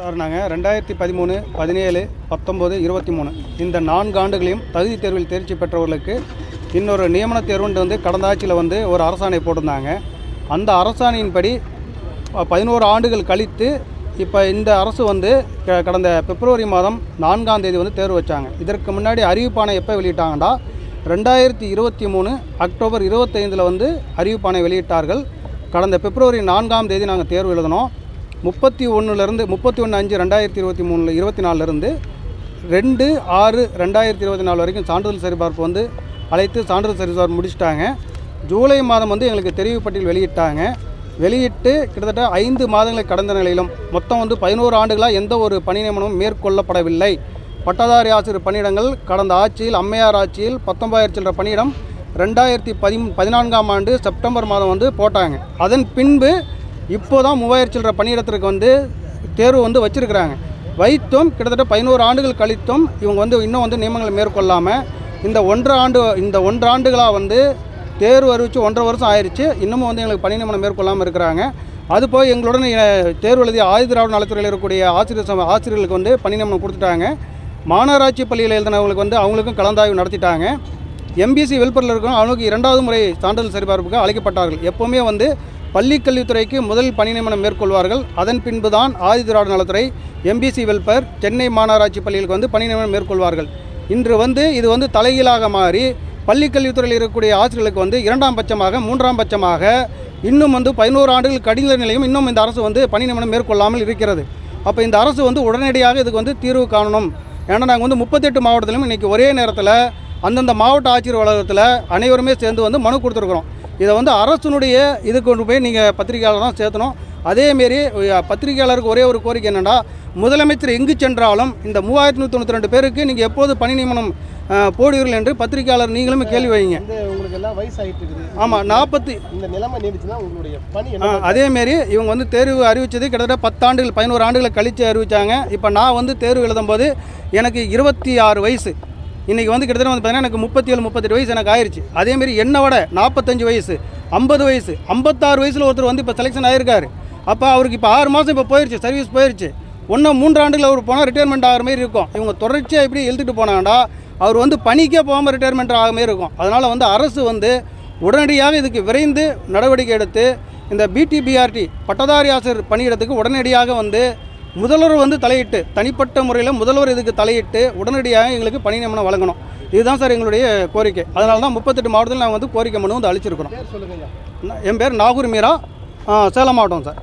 Sir நாங்கள் ரெண்டாயிரத்தி பதிமூணு பதினேழு பத்தொம்போது இருபத்தி மூணு. இந்த நான்கு ஆண்டுகளையும் தகுதி தேர்வில் தேர்ச்சி பெற்றவர்களுக்கு இன்னொரு நியமன தேர்வுன்ட்டு வந்து கடந்த ஆட்சியில் வந்து ஒரு அரசாணை போட்டிருந்தாங்க. அந்த அரசாணையின்படி பதினோரு ஆண்டுகள் கழித்து இப்போ இந்த அரசு வந்து க- கடந்த பிப்ரவரி மாதம் நான்காம் தேதி வந்து தேர்வு வச்சாங்க. இதற்கு முன்னாடி அறிவிப்பானை எப்போ வெளியிட்டாங்கன்னா ரெண்டாயிரத்தி இருபத்தி மூணு அக்டோபர் இருபத்தைந்தில் வந்து அறிவிப்பானை வெளியிட்டார்கள். கடந்த பிப்ரவரி நான்காம் தேதி நாங்கள் தேர்வு எழுதினோம். முப்பத்தி ஒன்றுலேருந்து முப்பத்தி ஒன்று அஞ்சு ரெண்டாயிரத்தி இருபத்தி மூணில் இருபத்தி நாலுலேருந்து ரெண்டு ஆறு ரெண்டாயிரத்தி இருபத்தி நாலு வரைக்கும் சான்றிதழ் சரிபார்ப்பு வந்து அழைத்து சான்றிதழ் சரிபார்ப்பு முடிச்சிட்டாங்க. ஜூலை மாதம் வந்து எங்களுக்கு தெரிவு பட்டியல் வெளியிட்டாங்க. வெளியிட்டு கிட்டத்தட்ட ஐந்து மாதங்களை கடந்த நிலையிலும் மொத்தம் வந்து பதினோரு ஆண்டுகளாக எந்த ஒரு பணி நியமனமும் மேற்கொள்ளப்படவில்லை. பட்டதாரி ஆசிரியர் பணியிடங்கள் கடந்த ஆட்சியில் அம்மையார் ஆட்சியில் பத்தொன்பதாயிரத்தி சில்லற பணியிடம் ரெண்டாயிரத்தி பதி பதினான்காம் ஆண்டு செப்டம்பர் மாதம் வந்து போட்டாங்க. அதன் பின்பு இப்போ தான் மூவாயிரம் சில்லற பணியிடத்திற்கு வந்து தேர்வு வந்து வச்சிருக்கிறாங்க. வைத்தும் கிட்டத்தட்ட பதினோரு ஆண்டுகள் கழித்தும் இவங்க வந்து இன்னும் வந்து நியமனங்களை மேற்கொள்ளாமல் இந்த ஒன்றரை ஆண்டு இந்த ஒன்றரை ஆண்டுகளாக வந்து தேர்வு அறிவித்து ஒன்றரை வருஷம் ஆயிடுச்சு இன்னமும் வந்து எங்களுக்கு பணி நியமனம் மேற்கொள்ளாமல் இருக்கிறாங்க. அது போய் எங்களுடன் தேர்வு எழுதிய ஆயுத திராவிட நலத்துறையில் இருக்கக்கூடிய ஆசிரியர் ஆசிரியர்களுக்கு வந்து பணி நியமனம் கொடுத்துட்டாங்க. மாநகராட்சி பள்ளியில் எழுதினவங்களுக்கு வந்து அவங்களுக்கும் கலந்தாய்வு நடத்திட்டாங்க. எம்பிசி வெல்பரில் இருக்கணும். அவங்களுக்கு இரண்டாவது முறை சான்றிதழ் சரிபார்ப்புக்கு அழைக்கப்பட்டார்கள் எப்போவுமே வந்து பள்ளிக் கல்வித்துறைக்கு முதல் பணி நியமனம் மேற்கொள்வார்கள். அதன் பின்புதான் ஆதி திராவிட நலத்துறை எம்பிசி வெல்பர் சென்னை மாநகராட்சி பள்ளிகளுக்கு வந்து பணி நியமனம் மேற்கொள்வார்கள். இன்று வந்து இது வந்து தலைகீழாக மாறி பள்ளி கல்வித்துறையில் இருக்கக்கூடிய ஆசிரியர்களுக்கு வந்து இரண்டாம் பட்சமாக மூன்றாம் பட்சமாக இன்னும் வந்து பதினோரு ஆண்டுகள் கடின நிலையும் இன்னும் இந்த அரசு வந்து பணி நியமனம் மேற்கொள்ளாமல் இருக்கிறது. அப்போ இந்த அரசு வந்து உடனடியாக இதுக்கு வந்து தீர்வு காணணும். ஏன்னா நாங்கள் வந்து முப்பத்தெட்டு மாவட்டத்திலும் இன்றைக்கி ஒரே நேரத்தில் அந்தந்த மாவட்ட ஆட்சியர் அலுவலகத்தில் அனைவருமே சேர்ந்து வந்து மனு கொடுத்துருக்குறோம். இதை வந்து அரசுனுடைய இது கொண்டு போய் நீங்கள் பத்திரிகையாளர் தான் சேர்த்தணும். அதேமாரி பத்திரிகையாளருக்கு ஒரே ஒரு கோரிக்கை என்னென்னா முதலமைச்சர் எங்கு சென்றாலும் இந்த மூவாயிரத்தி நூற்றி தொண்ணூற்றி ரெண்டு பேருக்கு நீங்கள் எப்போது பணி நியமனம் போடுவீர்கள் என்று பத்திரிகையாளர் நீங்களும் கேள்வி வைங்க. உங்களுக்கு எல்லாம் ஆமாம் நாற்பத்தி இந்த நிலைமை நீடிச்சுன்னா உங்களுடைய பணி ஆ, என்ன அதேமாரி இவங்க வந்து தேர்வு அறிவித்தது கிட்டத்தட்ட பத்தாண்டுகள் பதினோரு ஆண்டுகளை கழித்து அறிவித்தாங்க இப்போ நான் வந்து தேர்வு எழுதும்போது எனக்கு இருபத்தி ஆறு வயசு. இன்றைக்கி வந்து கிட்டத்தட்ட வந்து பார்த்தீங்கன்னா எனக்கு முப்பத்தி ஏழு முப்பத்தெட்டு வயசு எனக்கு ஆயிடுச்சு அதேமாரி என்னை விட நாற்பத்தஞ்சு வயசு ஐம்பது வயசு ஐம்பத்தாறு வயசில் ஒருத்தர் வந்து இப்போ செலெக்ஷன் ஆயிருக்காரு. அப்போ அவருக்கு இப்போ ஆறு மாதம் இப்போ போயிடுச்சு சர்வீஸ் போயிடுச்சு ஒன்றும் மூன்றாண்டுகள் அவர் போனால் ரிட்டையர்மெண்ட் ஆகிற மாதிரி இருக்கும். இவங்க தொடர்ச்சியாக எப்படி எழுதிட்டு போனாங்கன்னா அவர் வந்து பணிக்கே போகாமல் ரிட்டையர்மெண்ட் ஆகிற மாதிரி இருக்கும். அதனால் வந்து அரசு வந்து உடனடியாக இதுக்கு விரைந்து நடவடிக்கை எடுத்து இந்த பிடிபிஆர்டி பட்டதாரி ஆசிரியர் பணியிடத்துக்கு உடனடியாக வந்து முதல்வர் வந்து தலையிட்டு தனிப்பட்ட முறையில் முதல்வர் இதுக்கு தலையிட்டு உடனடியாக எங்களுக்கு பணி நியமனம் வழங்கணும். இதுதான் சார் எங்களுடைய கோரிக்கை. அதனால தான் முப்பத்தெட்டு மாவட்டத்தில் நாங்கள் வந்து கோரிக்கை மனு வந்து ஐயா என் பேர் நாகூர் மீரா. சேலம் மாவட்டம் சார்.